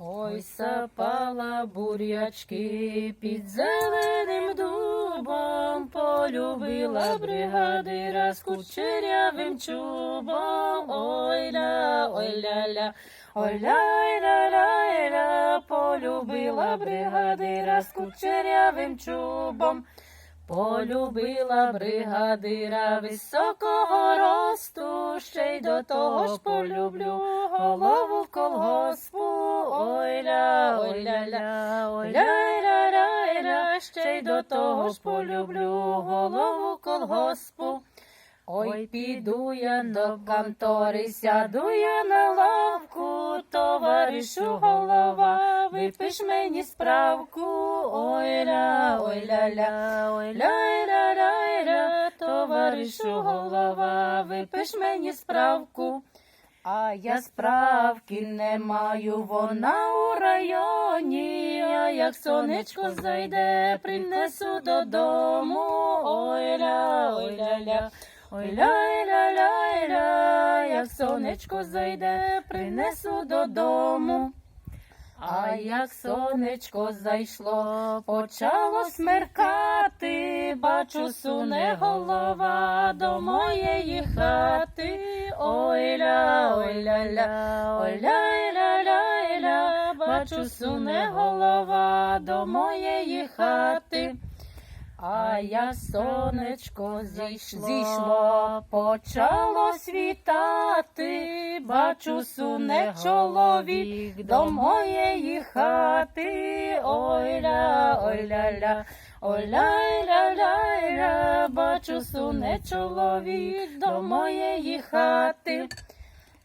Ой, сапала бурячки під зеленим дубом, полюбила бригадира з кучерявим чубом. Ой ля, ой ля ля, ой ля ля ля ля, полюбила бригадира з кучерявим чубом. Полюбила бригадира високого росту, ще й до того ж полюблю голову колгоспу. Того ж полюблю голову колгоспу. Ой, піду я до контори, сяду я на лавку, товаришу голова, випиш мені справку. Ой ля, ой ля ля, ой ля ля ля ля, товаришу голова, випиш мені справку. А я справки не маю, вона у районі, а як сонечко зайде, принесу додому. Ой ля, ой ля ля. Ой ля ля ля ля, як сонечко зайде, принесу додому. А як сонечко зайшло, почало смеркати, бачу, суне голова до моєї хати. Ой ля, ой ля ля, ой ля ля ля ля, бачу, суне голова до моєї хати. А як сонечко зійшло, зійшло, почало світати, бачу суне чоловік до моєї хати. Ой ля, ой ля ля, ой ля ля ля ля, бачу суне чоловік до моєї хати.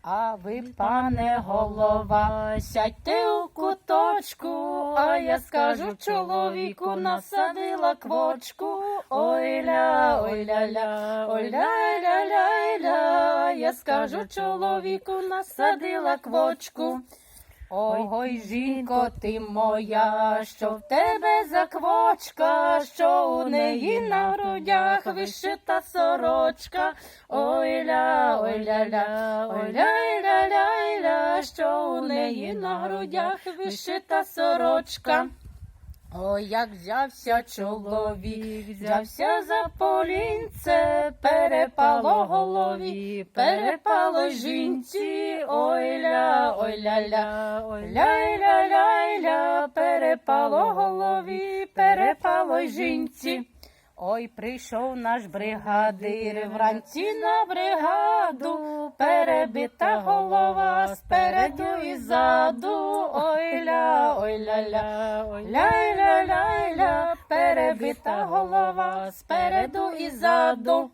А ви, пане голова, сядьте у куточку, а я скажу чоловіку, насадила квочку. Ой ля, ой ля ля, ой ля ля ля ля, я скажу чоловіку, насадила квочку. Ой, жінко, ти моя, що в тебе заквочка, що у неї на грудях вишита сорочка. Ой ля, ой ля ля, ой ля ля ля ля, що у неї на грудях вишита сорочка. Ой, як взявся чоловік, взявся за полінце, перепало голові, перепало жінці, ой ля, ой ля ля, ой ля ля ля ля, перепало голові, перепало жінці. Ой, прийшов наш бригадир вранці на бригаду, перебита голова спереду і ззаду. Ой ля, ой ля ля, ой ля ля ля ля, перебита голова спереду і ззаду.